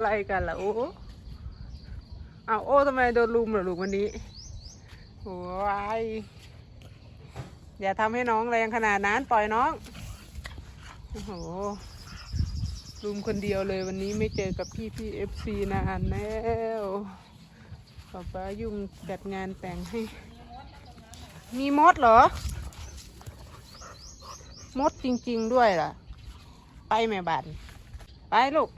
อะไรกันล่ะโอ้เอาโอ้ทำไมโดนลุมเหรอลูกวันนี้โอ้ยอย่าทำให้น้องแรงขนาดนั้นปล่อยน้องโอ้โหลุมคนเดียวเลยวันนี้ไม่เจอกับพี่พี่เอฟซีนานแล้วป๊าป๊ายุ่งจัดงานแต่งให้ มีมดเหรอ มดจริง ๆด้วยล่ะ ไปแม่บันไปลูก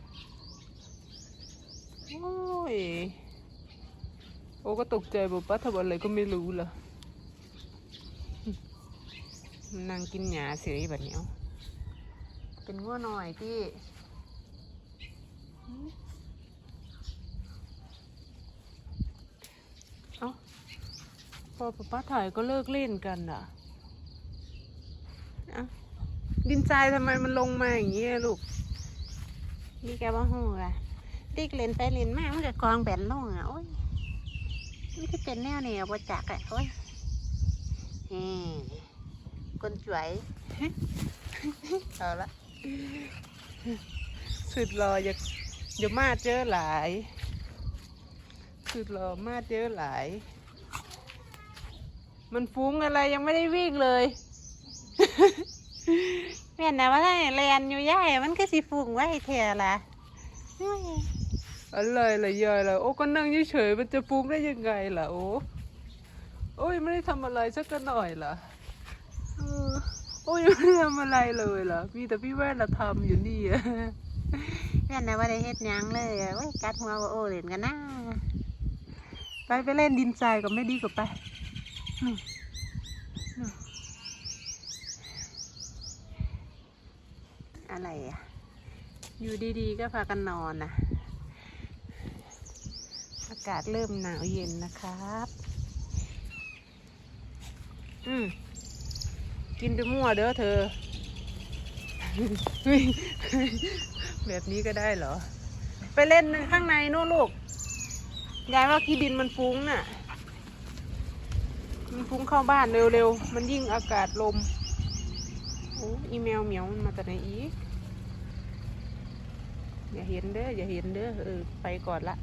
โอ้ยโอก็ตกใจบอกป้าทำอะไรก็ไม่รู้เหรอมันนั่งกินหญ้าเฉยแบบนี้เอาเป็นง้อหน่อยพี่เอ้าพอป้าถ่ายก็เลิกเล่นกันอะอ้าดินทรายทำไมมันลงมาอย่างนี้ลูก นี่แกว่าหูอะ ติ๊กเล่นไปเล่นมามันก็กองแบนลงอะโอ้ยมันก็เป็นแนวนี่บ่จักอะโอ้ยเฮ้คนสวยเอาละสุดรออย่าอย่ามาเจอหลาย สุดรอมาเจอหลาย มันฟุ้งอะไรยังไม่ได้วิ่งเลยแม่นนะว่าได้แลนอยู่ย่ายมันก็สิฟุ้งไว้เท่าล่ะโอ้ยอะไรล่ะยายล่ะโอ้ก็นั่งเฉยๆมันจะฟุ้งได้ยังไงล่ะโอ้โอ้ยไม่ได้ทำอะไรสักหน่อยล่ะเออโอ้ยไม่ได้ทำอะไรเลยล่ะมีแต่พี่แว่นละทำอยู่นี่อะแม่นนะว่าได้เฮ็ดหยังเลยอะโอ้ยกัดหัวว่าโอ้เล่นกันนะไปไปเล่นดินทรายกับแม่ดีกว่าไปอะไรอะอยู่ดีๆก็พากันนอนนะอากาศเริ่มหนาวเย็นนะครับ อืมกินไปมั่วเด้อเธอ แบบนี้ก็ได้เหรอ ไปเล่นข้างในโน่นลูก ยายว่าขี้ดินมันฟุ้งน่ะ มันฟุ้งเข้าบ้านเร็วๆ มันยิ่งอากาศลม โอ้อีเมลเหมียวมันมาจากไหนอีก อย่าเห็นเด้ออย่าเห็นเด้อเออไปก่อนละ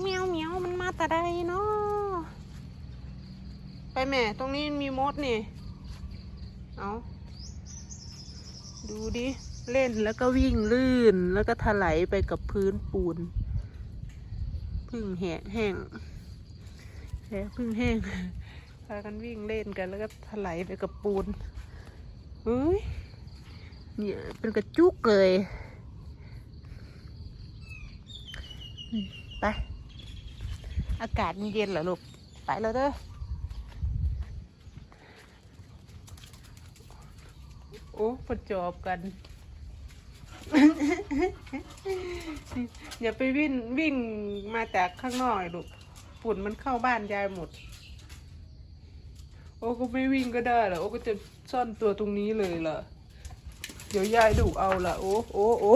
เมียวเมียวมันมาแต่ใดเนาะไปแม่ตรงนี้มีมดนี่ เอาดูดิ เล่นแล้วก็วิ่งลื่นแล้วก็ถลายไปกับพื้นปูน พึ่งแห้งแห้งแล้วพึ่งแห้งพากันวิ่งเล่นกันแล้วก็ถลายไปกับปูนเฮ้ยเนี่ยเป็นกระจุกเลยอืมไป อากาศมันเย็นเหรอลูก ไปแล้วเด้อ โอ้ประจอบกัน อย่าไปวิ่งวิ่งมาจากข้างนอกเลยลูกฝุ่นมันเข้าบ้านยายหมด โอ้ก็ไม่วิ่งก็ได้เหรอ โอ้ก็จะซ่อนตัวตรงนี้เลยล่ะ เดี๋ยวยายดุเอาล่ะโอ้โอ้โอ้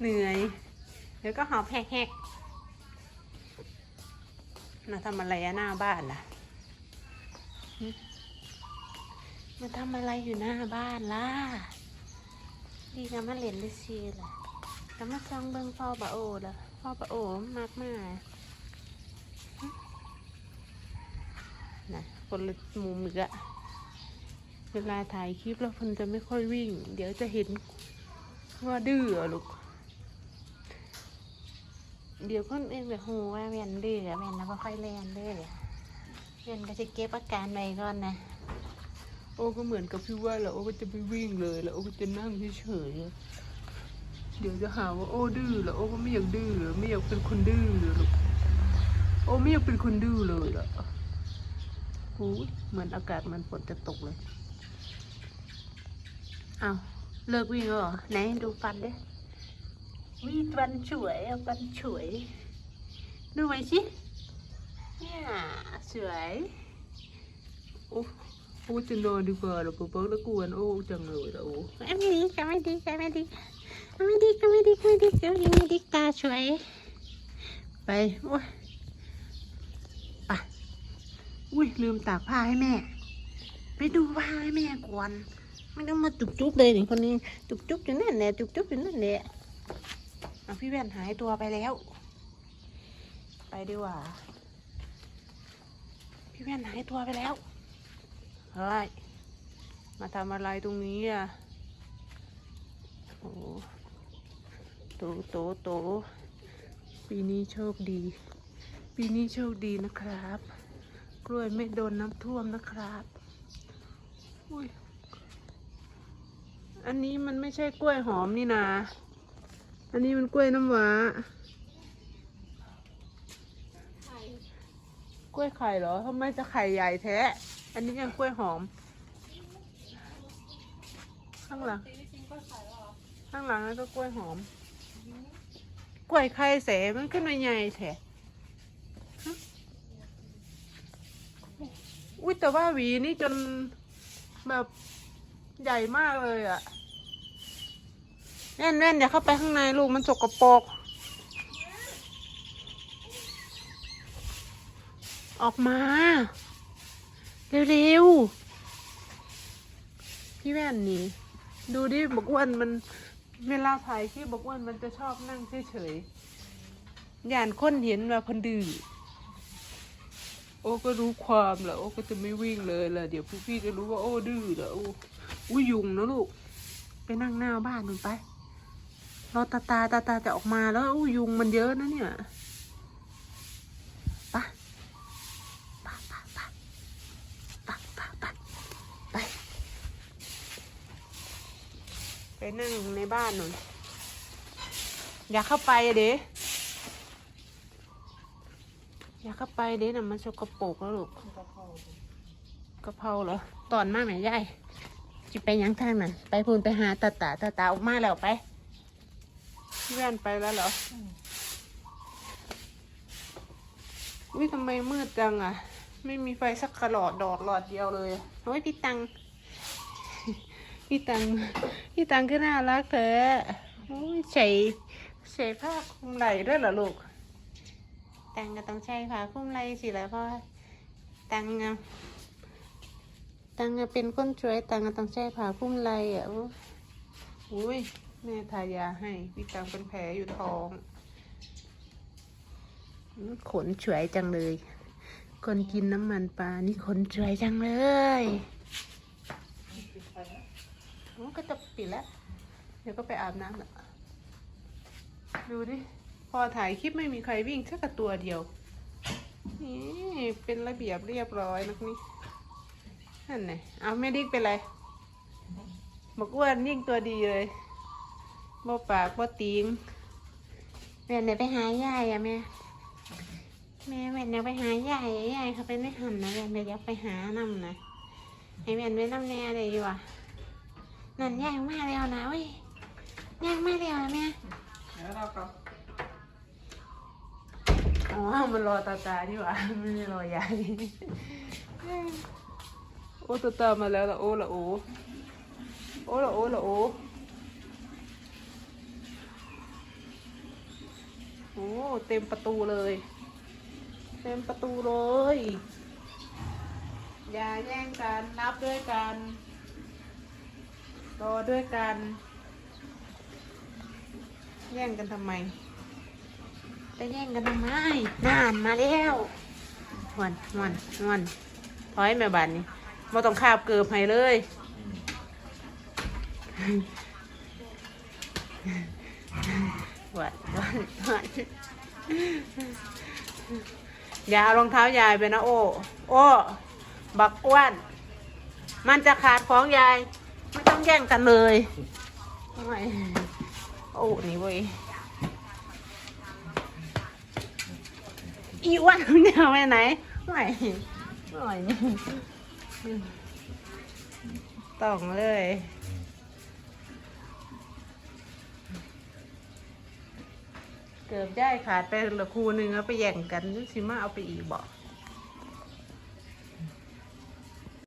เหนื่อย เดี๋ยวก็หอบแหกๆมาทำอะไรอะหน้าบ้านล่ะมาทำอะไรอยู่หน้าบ้านล่ะ ดีนะมาเล่นได้ซีล่ะก็มาจ้องเบิงพ่อบะโอล่ะพ่อบะโอมากมาก นะคนละมุมอีกอะเวลาถ่ายคลิปแล้วคนจะไม่ค่อยวิ่ง เดี๋ยวจะเห็นว่าดื้อลูก เดี๋ยวคนอื่นแบบหูว่าแมนดื้อแม่นนะบ่ค่อยเล่นเด้อเล่นก็จะเก็บอาการไว้ก่อนนะ โอ้ก็เหมือนกับพี่ว่าแหละโอ้ก็จะไม่วิ่งเลยแล้วโอ้ก็จะนั่งเฉยเดี๋ยวจะหาว่าโอ้ดื้อแล้วโอ้ก็ไม่อยากดื้อหรือไม่อยากเป็นคนดื้อลยลูกโอ้ไม่อยากเป็นคนดื้อเลยอะ โอ้ยเหมือนอากาศมันฝนจะตกเลย เอาเลิกวิ่งแล้วเหรอ ไหนดูฟันเด้วิฟันสวยเอาฟันสวย ดูไหมสิเนี่ยสวยโอ้โอ้จะนอนดีกว่าเหรอป๊าป๊าแล้วกวนโอ้จังเลยอะโอ้ไม่ดีก็ไม่ดีก็ไม่ดีก็ไม่ดีก็ไม่ดีก็ไม่ดีก็ไม่ดีตาสวยไปโอ้ยไป อุ้ยลืมตากผ้าให้แม่ ไปดูว่าให้แม่ก่อนไม่ต้องมาจุกจุกเลยหนี่คนนี้จุกจุกอยู่นั่นแหละจุกจุกอยู่นั่นแหละเอาพี่แว่นหายตัวไปแล้ว ไปดีกว่า พี่แว่นหายตัวไปแล้วเฮ้ยมาทำอะไรตรงนี้อะโอ้โตโตโตปีนี้โชคดี ปีนี้โชคดีนะครับ กล้วยไม่โดนน้ำท่วมนะครับอุ้ยอันนี้มันไม่ใช่กล้วยหอมนี่นาอันนี้มันกล้วยน้ำว้า กล้วยไข่เหรอทำไมจะไข่ใหญ่แท้ อันนี้ยังกล้วยหอม ข้างหลัง ข้างหลังนั่นก็กล้วยหอม กล้วยไข่เสมันขึ้นมาใหญ่แท้ฮะ อุ้ยแต่ว่าหวีนี่จนแบบใหญ่มากเลยอะแน่นแน่นอย่าเข้าไปข้างในลูกมันสกปรกออกมา เร็วๆ พี่แว่นนี่ ดูดิบอกอ้วนมันเวลาถ่ายคลิปบอกอ้วนมันจะชอบนั่งเฉยๆ ย่านคนเห็นว่าเพันดื้อ โอ้ก็รู้ความแล้วโอ้ก็จะไม่วิ่งเลยแหละเดี๋ยวพี่ๆจะรู้ว่าโอ้ดื้อแหละโอ้อุ้ยยุงนะลูก ไปนั่งหน้าบ้านมันไป เราตาตาตาตาจะออกมาแล้วโอ้ยุงมันเยอะนะเนี่ยปะปะปะปะปะปะปะไป ไปนั่งในบ้านหน่อยอย่าเข้าไปเด้ อยากเข้าไปเด้น่ะมันสกปรกแล้วลูกกะเพราเหรอตอนมากไหนยายจะไปหยังทางนั้นไปพูนไปหาตาตาตาตาออกมาแล้วไปพี่แว่นไปแล้วเหรออุ้ยทำไมมืดจังอะ ไม่มีไฟสักกระหลอดดอดหลอดเดียวเลยโอ้ยพี่ตังพี่ตังพี่ตังก็น่ารักเถอะโอ้ยใส่ใส่ผ้าคลุมไหล่ด้วยเหรอลูก ตังก็ต้องใช้ผ้าคลุมไหล่สิแล้วเพราะว่าตังอะตังอะเป็นคนช่วยตังก็ต้องใช้ผ้าคลุมไหล่อะอุ้ยแม่ทายาให้พี่ตังเป็นแผลอยู่ท้องขนสวยจังเลย คนกินน้ำมันปลา นี่ขนสวยจังเลยโอ้ก็จะปิดแล้ว เดี๋ยวก็ไปอาบน้ำละดูดิ พอถ่ายคลิปไม่มีใครวิ่งแค่กับตัวเดียว นี่เป็นระเบียบเรียบร้อยนักนี่นั่นไงเอาแม่ดิ๊กเป็นไรบอกอ้วนยิ่งตัวดีเลยบ่ปากบ่ติงแม่ไหนไปหายายอะแม่แม่แม่นอยไปหายายยายเขาไปไม่หันนะแม่แม่อยากไปหานำนะให้แม่นไปน้ำแน่เลยอยู่ะนั่นยายมาแล้วนะเว้ยยายมาแล้วนะแม่แล้วเราก็ อ๋อ มันรอตาตานี่หว่าไม่ได้รอยายโอ้ตาตามาแล้วละโอ้ละโอ้โอ้ละโอ้ละโอ้โอ้เต็มประตูเลย เต็มประตูเลย อย่าแย่งกันนับด้วยกันรอด้วยกัน แย่งกันทำไม ไปแย่งกันทำไมนานมาแล้วหวนหวนหวนถอยแม่บันนี่มาต้องคาบเกือบให้เลยหวนหวนหวนอย่าเอารองเท้ายายไปนะโอ้ โอ้ บักอ้วน มันจะขาดของยาย ไม่ต้องแย่งกันเลยไม่โอ้ นี่เว้ย อีอ้วนมันจะเอาไปไหนไม่ไม่นี่ต้องเลยเกือบได้ขาดไปละคูหนึ่งแล้วไปแย่งกันชิมาเอาไปอีกบอก